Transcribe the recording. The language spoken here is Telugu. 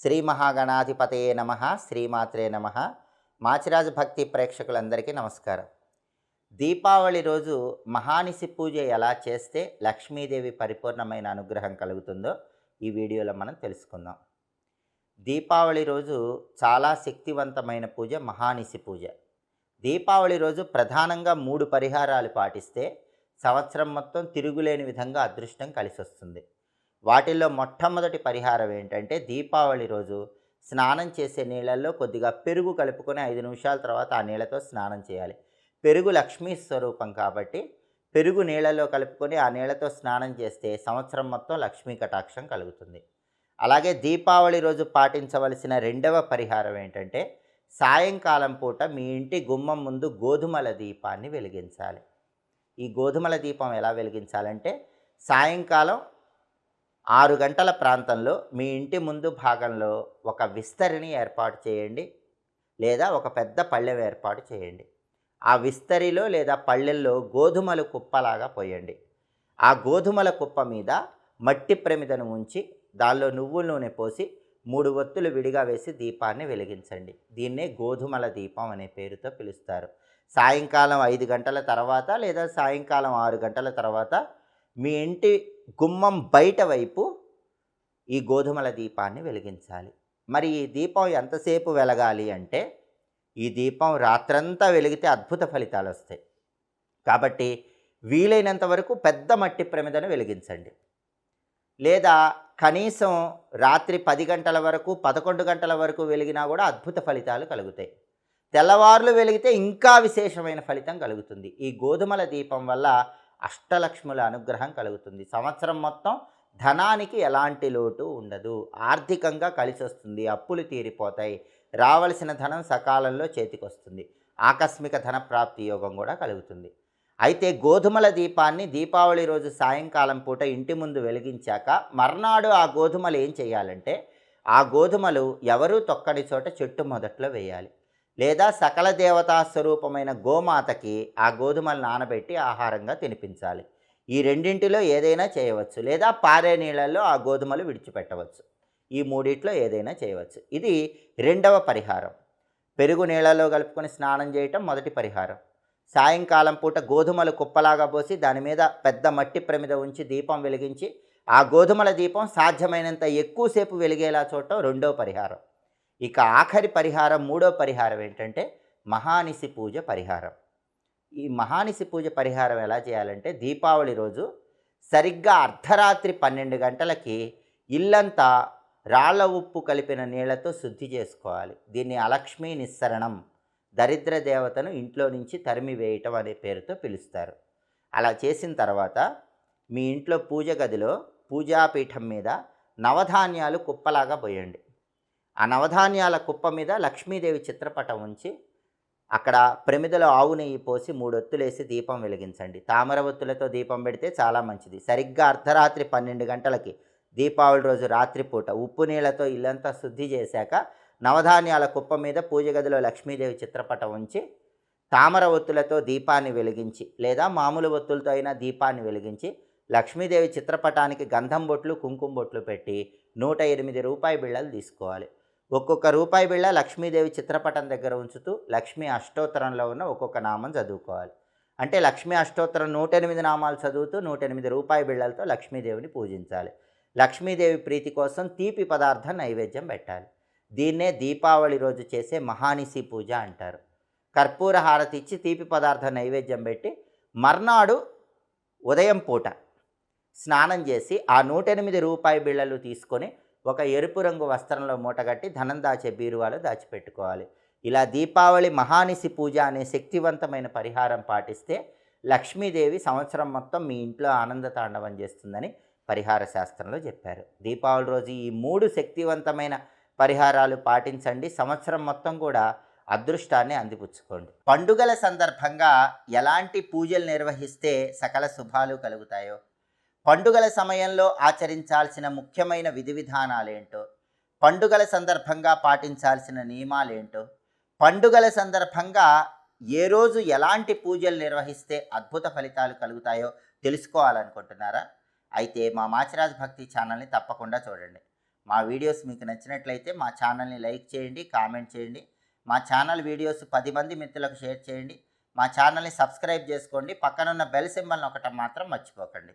శ్రీ మహాగణాధిపతయే నమ శ్రీమాత్రే నమ. మాచిరాజు భక్తి ప్రేక్షకులందరికీ నమస్కారం. దీపావళి రోజు మహానిసి పూజ ఎలా చేస్తే లక్ష్మీదేవి పరిపూర్ణమైన అనుగ్రహం కలుగుతుందో ఈ వీడియోలో మనం తెలుసుకుందాం. దీపావళి రోజు చాలా శక్తివంతమైన పూజ మహానిసి పూజ. దీపావళి రోజు ప్రధానంగా మూడు పరిహారాలు పాటిస్తే సంవత్సరం మొత్తం తిరుగులేని విధంగా అదృష్టం కలిసి వస్తుంది వాటిల్లో మొట్టమొదటి పరిహారం ఏంటంటే దీపావళి రోజు స్నానం చేసే నీళ్ళల్లో కొద్దిగా పెరుగు కలుపుకొని ఐదు నిమిషాల తర్వాత ఆ నీళ్ళతో స్నానం చేయాలి. పెరుగు లక్ష్మీ స్వరూపం కాబట్టి పెరుగు నీళ్ళలో కలుపుకొని ఆ నీళ్ళతో స్నానం చేస్తే సంవత్సరం మొత్తం లక్ష్మీ కటాక్షం కలుగుతుంది. అలాగే దీపావళి రోజు పాటించవలసిన రెండవ పరిహారం ఏంటంటే సాయంకాలం పూట మీ ఇంటి గుమ్మం ముందు గోధుమల దీపాన్ని వెలిగించాలి. ఈ గోధుమల దీపం ఎలా వెలిగించాలంటే సాయంకాలం ఆరు గంటల ప్రాంతంలో మీ ఇంటి ముందు భాగంలో ఒక విస్తరిని ఏర్పాటు చేయండి లేదా ఒక పెద్ద పళ్ళెం ఏర్పాటు చేయండి. ఆ విస్తరిలో లేదా పళ్ళెల్లో గోధుమల కుప్పలాగా పోయండి. ఆ గోధుమల కుప్ప మీద మట్టి ప్రమిదను ఉంచి దానిలో నువ్వుల నూనె పోసి మూడు ఒత్తులు విడిగా వేసి దీపాన్ని వెలిగించండి. దీన్నే గోధుమల దీపం అనే పేరుతో పిలుస్తారు. సాయంకాలం ఐదు గంటల తర్వాత లేదా సాయంకాలం ఆరు గంటల తర్వాత మీ ఇంటి గుమ్మం బయట వైపు ఈ గోధుమల దీపాన్ని వెలిగించాలి. మరి ఈ దీపం ఎంతసేపు వెలగాలి అంటే ఈ దీపం రాత్రంతా వెలిగితే అద్భుత ఫలితాలు వస్తాయి. కాబట్టి వీలైనంత వరకు పెద్ద మట్టి ప్రమిదను వెలిగించండి. లేదా కనీసం రాత్రి పది గంటల వరకు పదకొండు గంటల వరకు వెలిగినా కూడా అద్భుత ఫలితాలు కలుగుతాయి. తెల్లవారులు వెలిగితే ఇంకా విశేషమైన ఫలితం కలుగుతుంది. ఈ గోధుమల దీపం వల్ల అష్టలక్ష్ముల అనుగ్రహం కలుగుతుంది. సంవత్సరం మొత్తం ధనానికి ఎలాంటి లోటు ఉండదు. ఆర్థికంగా కలిసి వస్తుంది అప్పులు తీరిపోతాయి. రావలసిన ధనం సకాలంలో చేతికొస్తుంది. ఆకస్మిక ధన ప్రాప్తి యోగం కూడా కలుగుతుంది. అయితే గోధుమల దీపాన్ని దీపావళి రోజు సాయంకాలం పూట ఇంటి ముందు వెలిగించాక మర్నాడు ఆ గోధుమలు ఏం చేయాలంటే ఆ గోధుమలు ఎవరూ తొక్కడి చోట చెట్టు మొదట్లో వేయాలి. లేదా సకల దేవతా స్వరూపమైన గోమాతకి ఆ గోధుమలు నానబెట్టి ఆహారంగా తినిపించాలి. ఈ రెండింటిలో ఏదైనా చేయవచ్చు. లేదా పారే నీళ్ళల్లో ఆ గోధుమలు విడిచిపెట్టవచ్చు. ఈ మూడిట్లో ఏదైనా చేయవచ్చు. ఇది రెండవ పరిహారం. పెరుగు నీళ్ళలో కలుపుకొని స్నానం చేయటం మొదటి పరిహారం. సాయంకాలం పూట గోధుమలు కుప్పలాగా పోసి దాని మీద పెద్ద మట్టి ప్రమిద ఉంచి దీపం వెలిగించి ఆ గోధుమల దీపం సాధ్యమైనంత ఎక్కువసేపు వెలిగేలా చూడటం రెండో పరిహారం. ఇక ఆఖరి పరిహారం మూడో పరిహారం ఏంటంటే మహానిసి పూజ పరిహారం. ఈ మహానిసి పూజ పరిహారం ఎలా చేయాలంటే దీపావళి రోజు సరిగ్గా అర్ధరాత్రి పన్నెండు గంటలకి ఇల్లంతా రాళ్ళ ఉప్పు కలిపిన నీళ్ళతో శుద్ధి చేసుకోవాలి. దీన్ని అలక్ష్మీ నిస్సరణం దరిద్ర దేవతను ఇంట్లో నుంచి తరిమి వేయటం అనే పేరుతో పిలుస్తారు. అలా చేసిన తర్వాత మీ ఇంట్లో పూజ గదిలో పూజాపీఠం మీద నవధాన్యాలు కుప్పలాగా పోయండి. ఆ నవధాన్యాల కుప్ప మీద లక్ష్మీదేవి చిత్రపటం ఉంచి అక్కడ ప్రమిదలో ఆవు నెయ్యి పోసి మూడొత్తులేసి దీపం వెలిగించండి. తామర ఒత్తులతో దీపం పెడితే చాలా మంచిది. సరిగ్గా అర్ధరాత్రి పన్నెండు గంటలకి దీపావళి రోజు రాత్రిపూట ఉప్పు నీళ్ళతో ఇల్లంతా శుద్ధి చేశాక నవధాన్యాల కుప్ప మీద పూజ గదిలో లక్ష్మీదేవి చిత్రపటం ఉంచి తామర ఒత్తులతో దీపాన్ని వెలిగించి లేదా మామూలు ఒత్తులతో అయినా దీపాన్ని వెలిగించి లక్ష్మీదేవి చిత్రపటానికి గంధం బొట్లు కుంకుమ బొట్లు పెట్టి నూట ఎనిమిది రూపాయి బిళ్ళలు తీసుకోవాలి. ఒక్కొక్క రూపాయి బిళ్ళ లక్ష్మీదేవి చిత్రపటం దగ్గర ఉంచుతూ లక్ష్మీ అష్టోత్తరంలో ఉన్న ఒక్కొక్క నామం చదువుకోవాలి. అంటే లక్ష్మీ అష్టోత్తరం నూట ఎనిమిది నామాలు చదువుతూ నూట ఎనిమిది రూపాయి బిళ్ళలతో లక్ష్మీదేవిని పూజించాలి. లక్ష్మీదేవి ప్రీతి కోసం తీపి పదార్థం నైవేద్యం పెట్టాలి. దీన్నే దీపావళి రోజు చేసే మహానిసి పూజ అంటారు. కర్పూర హారతి ఇచ్చి తీపి పదార్థం నైవేద్యం పెట్టి మర్నాడు ఉదయం పూట స్నానం చేసి ఆ నూట ఎనిమిది రూపాయి బిళ్ళలు తీసుకొని ఒక ఎరుపు రంగు వస్త్రంలో మూటగట్టి ధనం దాచే బీరువాలో దాచిపెట్టుకోవాలి. ఇలా దీపావళి మహానిసి పూజ అనే శక్తివంతమైన పరిహారం పాటిస్తే లక్ష్మీదేవి సంవత్సరం మొత్తం మీ ఇంట్లో ఆనంద తాండవం చేస్తుందని పరిహార శాస్త్రంలో చెప్పారు. దీపావళి రోజు ఈ మూడు శక్తివంతమైన పరిహారాలు పాటించండి. సంవత్సరం మొత్తం కూడా అదృష్టాన్ని అందిపుచ్చుకోండి. పండుగల సందర్భంగా ఎలాంటి పూజలు నిర్వహిస్తే సకల శుభాలు కలుగుతాయో పండుగల సమయంలో ఆచరించాల్సిన ముఖ్యమైన విధి విధానాలేంటో పండుగల సందర్భంగా పాటించాల్సిన నియమాలేంటో పండుగల సందర్భంగా ఏ రోజు ఎలాంటి పూజలు నిర్వహిస్తే అద్భుత ఫలితాలు కలుగుతాయో తెలుసుకోవాలనుకుంటున్నారా? అయితే మా మాచిరాజ్ భక్తి ఛానల్ని తప్పకుండా చూడండి. మా వీడియోస్ మీకు నచ్చినట్లయితే మా ఛానల్ని లైక్ చేయండి కామెంట్ చేయండి. మా ఛానల్ వీడియోస్ పది మంది మిత్రులకు షేర్ చేయండి. మా ఛానల్ని సబ్స్క్రైబ్ చేసుకోండి. పక్కనున్న బెల్ సింబల్ని ఒకటి మాత్రం మర్చిపోకండి.